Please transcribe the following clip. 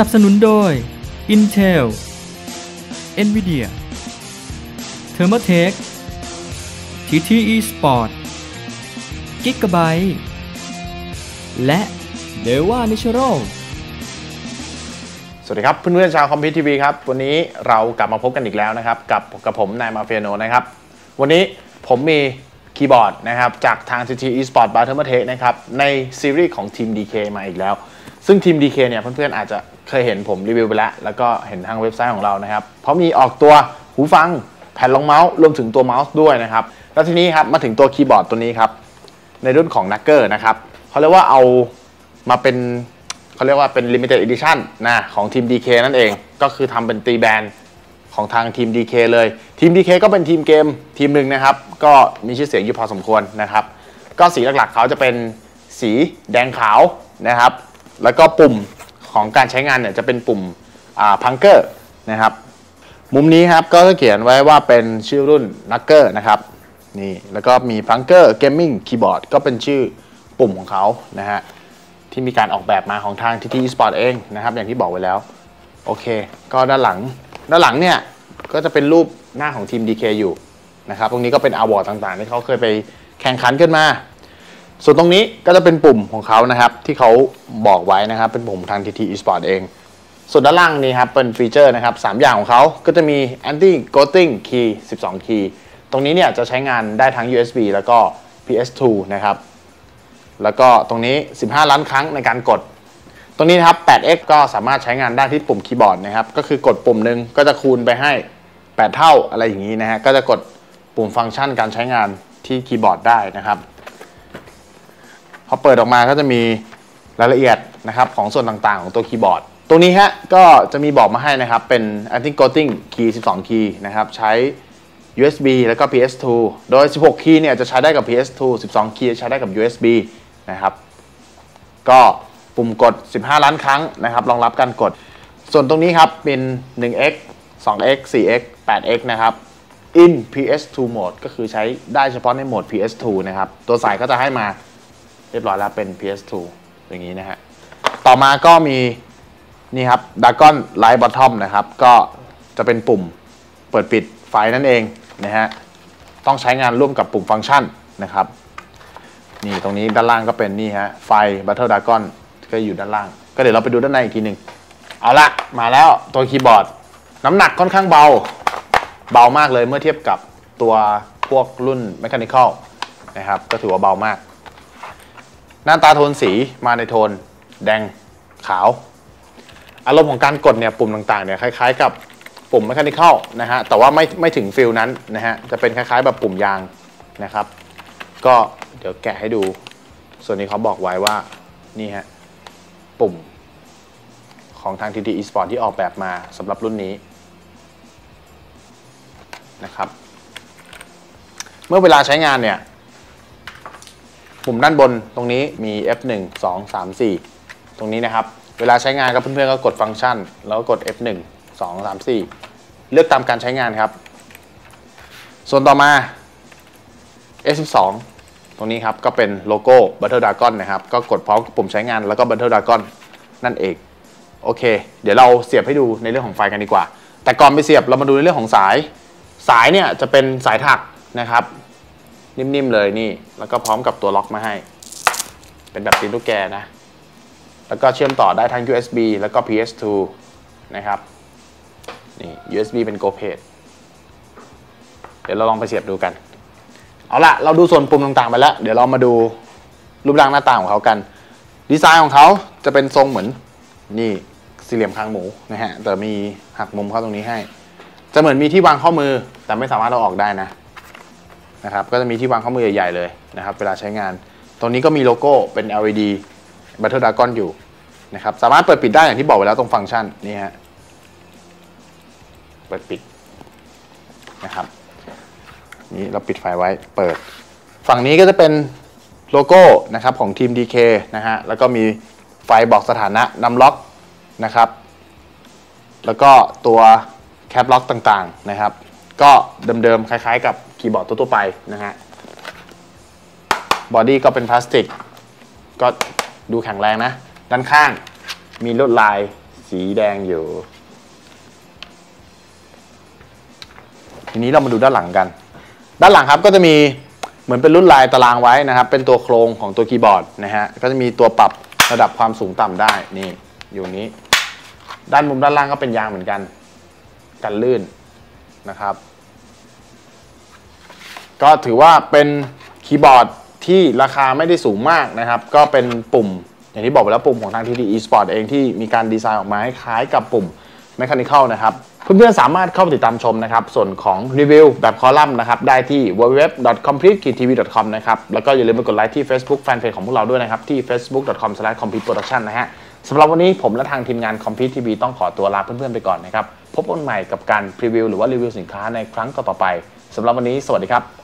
นับสนุนโดย Intel Nvidia Thermaltake TTE Sport Gigabyte และ Deva Natural สวัสดีครับเพื่อนๆชาวคอมพิวทีวีครับ วันนี้เรากลับมาพบกันอีกแล้วนะครับ กับกับผมนายมาเฟียโนนะครับ วันนี้ผมมีคีย์บอร์ดนะครับ จากทาง CT Esport b a t t e r m a t e นะครับ ในซีรีส์ของทีม DK มาอีกแล้ว ซึ่งทีม DK เนี่ยเพื่อนๆอาจจะ เคยเห็นผมรีวิวไปแล้ว แล้วก็เห็นทางเว็บไซต์ของเรานะครับ เพราะมีออกตัวหูฟังแผ่นรองเมาส์รวมถึงตัวเมาส์ด้วยนะครับ แล้วทีนี้ครับมาถึงตัวคีย์บอร์ดตัวนี้ครับ ในรุ่นของ n u c k e r นะครับเขาเรียกว่าเอามาเป็นเขาเรียกว่าเป็น limited edition นะของทีม DK นั่นเอง ก็คือทำเป็นตีแบรนด์ของทางทีม DK เลย ทีม DK ก็เป็นทีมเกมทีมหนึ่งนะครับ ก็มีชื่อเสียงอยู่พอสมควรนะครับ ก็สีหลักๆเขาจะเป็นสีแดงขาวนะครับ แล้วก็ปุ่ม ของการใช้งานเนี่ยจะเป็นปุ่มพังเกอร์นะครับ มุมนี้ครับก็เขียนไว้ว่าเป็นชื่อรุ่น n u c k e r นะครับนี่แล้วก็มีพังเกอร์เกมมิ่งคีย์บอร์ดก็เป็นชื่อปุ่มของเขานะฮะที่มีการออกแบบมาของทาง TT Esport เองนะครับ อย่างที่บอกไว้แล้วโอเค ก็ด้านหลัง ด้านหลังเนี่ยก็จะเป็นรูปหน้าของทีม DK อยู่นะครับ ตรงนี้ก็เป็นอวอร์ดต่างๆ ที่เขาเคยไปแข่งขันกันมา ส่วนตรงนี้ก็จะเป็นปุ่มของเขานะครับ ที่เขาบอกไว้นะครับ เป็นปุ่มทาง TT Esport เอง ส่วนด้านล่างนี้ครับเป็นฟีเจอร์นะครับ3อย่างของเขาก็จะมี anti ghosting key 12 key ตรงนี้เนี่ยจะใช้งานได้ทั้ง USB แล้วก็ PS2 นะครับ แล้วก็ตรงนี้ 15 ล้านครั้งในการกด ตรงนี้นะครับ 8x ก็สามารถใช้งานได้ที่ปุ่มคีย์บอร์ดนะครับ ก็คือกดปุ่มหนึ่งก็จะคูณไปให้ 8 เท่าอะไรอย่างนี้นะฮะ ก็จะกดปุ่มฟังก์ชันการใช้งานที่คีย์บอร์ดได้นะครับ อเปิดออกมาก็จะมีรายละเอียดนะครับของส่วนต่างๆ ของตัวคีย์บอร์ดตรงนี้ฮะก็จะมีบอกมาให้นะครับ เป็น anti ghosting key 12 key นะครับใช้ USB แล้วก็ PS2 โดย 16 คีย์เนี่ยจะใช้ได้กับ PS2 12 คีย์ใช้ได้กับ USB นะครับ ก็ปุ่มกด 15 ล้านครั้งนะครับรองรับการกด ส่วนตรงนี้ครับเป็น 1x 2x 4x 8x นะครับ in PS2 mode ก็คือใช้ได้เฉพาะในโหมด PS2 นะครับ ตัวสายก็จะให้มา รียบร้อยแล้วเป็น PS2 อย่างนี้นะฮะ ต่อมาก็มีนี่ครับ Dragon Light Bottom นะครับ ก็จะเป็นปุ่มเปิดปิดไฟนั่นเองนะฮะ ต้องใช้งานร่วมกับปุ่มฟังก์ชันนะครับ นี่ตรงนี้ด้านล่างก็เป็นนี่ฮะ ไฟ Battle Dragon ก็อยู่ด้านล่าง ก็เดี๋ยวเราไปดูด้านในอีกทีหนึ่งเอาละมาแล้วตัวคีย์บอร์ด น้ำหนักค่อนข้างเบา เบามากเลยเมื่อเทียบกับตัวพวกรุ่น Mechanical นะครับ ก็ถือว่าเบามาก หน้าตาโทนสีมาในโทน แดงขาว อารมณ์ของการกดเนี่ยปุ่มต่างๆเนี่ยคล้ายๆ กับปุ่ม Mechanical นะฮะแต่ว่าไม่ไม่ถึงฟิลนั้นนะฮะจะเป็นคล้ายๆ แบบปุ่มยางนะครับ ก็เดี๋ยวแกะให้ดู ส่วนนี้เขาบอกไว้ว่านี่ฮะปุ่มของทาง TT Esport ที่ออกแบบมาสำหรับรุ่นนี้นะครับ เมื่อเวลาใช้งานเนี่ย ปุ่มด้านบนตรงนี้มี F1 2 3 4 ตรงนี้นะครับ เวลาใช้งานก็เพื่อนๆก็กดฟังก์ชัน แล้วก็กด F1 2 3 4 เลือกตามการใช้งานครับ ส่วนต่อมา S12 ตรงนี้ครับก็เป็นโลโก้ Battle Dragon นะครับ ก็กดพร้อมปุ่มใช้งานแล้วก็ Battle Dragon นั่นเอง โอเค เดี๋ยวเราเสียบให้ดูในเรื่องของไฟกันดีกว่า แต่ก่อนไปเสียบเรามาดูในเรื่องของสาย สายเนี่ยจะเป็นสายถักนะครับ นิ่มๆเลยนี่ แล้วก็พร้อมกับตัวล็อกมาให้ เป็นแบบตีนลูกแกนะ แล้วก็เชื่อมต่อได้ทั้ง USB แล้วก็ PS2 นะครับ นี่ USB เป็น Go p a d เดี๋ยวเราลองไปเสียบดูกัน เอาละเราดูส่วนปุ่มต่างๆไปแล้ว เดี๋ยวเรามาดูรูปร่างหน้าตาของเขากัน ดีไซน์ของเขาจะเป็นทรงเหมือนนี่สี่เหลี่ยมคางหมูนะฮะ แต่มีหักมุมเข้าตรงนี้ให้ จะเหมือนมีที่วางข้อมือแต่ไม่สามารถเราออกได้นะ นะครับก็จะมีที่วางข้อมือใหญ่ๆเลยนะครับเวลาใช้งาน ตรงนี้ก็มีโลโก้เป็น LED Battle Dragon อยู่นะครับสามารถเปิดปิดได้อย่างที่บอกไว้แล้วตรงฟังก์ชันนี่ฮะเปิดปิดนะครับนี่เราปิดไฟไว้เปิด ฝั่งนี้ก็จะเป็นโลโก้นะครับของทีม DK นะฮะแล้วก็มีไฟบอกสถานะนำล็อกนะครับ แล้วก็ตัวแคปล็อกต่างๆนะครับ ก็เดิมๆคล้ายๆกับ คีย์บอร์ดทั่วไปนะฮะบอดี้ก็เป็นพลาสติก ก็ดูแข็งแรงนะ ด้านข้างมีลวดลายสีแดงอยู่ ทีนี้เรามาดูด้านหลังกัน ด้านหลังครับก็จะมีเหมือนเป็นรุ่นลายตารางไว้นะครับ เป็นตัวโครงของตัวคีย์บอร์ดนะฮะ ก็จะมีตัวปรับระดับความสูงต่ำได้ นี่ อยู่นี้ ด้านมุมด้านล่างก็เป็นยางเหมือนกัน กันลื่นนะครับ ก็ถือว่าเป็นคีย์บอร์ดที่ราคาไม่ได้สูงมากนะครับ ก็เป็นปุ่ม อย่างที่บอกไปแล้วปุ่มของทาง TT eSport เองที่มีการดีไซน์ออกมาให้คล้ายกับปุ่ม Mechanical นะครับ เพื่อนๆสามารถเข้าไปติดตามชมนะครับ ส่วนของรีวิวแบบคอลัมน์นะครับ ได้ที่ www.complete.tv.com นะครับ แล้วก็อย่าลืมไปกดไลค์ที่ Facebook Fanpage ของพวกเราด้วยนะครับ ที่ facebook.com/completeproduction นะฮะสำหรับวันนี้ผมและทางทีมงาน Complete TV ต้องขอตัวลาเพื่อนๆไปก่อนนะครับพบกันใหม่กับการพรีวิวหรือว่ารีวิวสินค้าในครั้งต่อๆไปสำหรับวันนี้สวัสดีครับ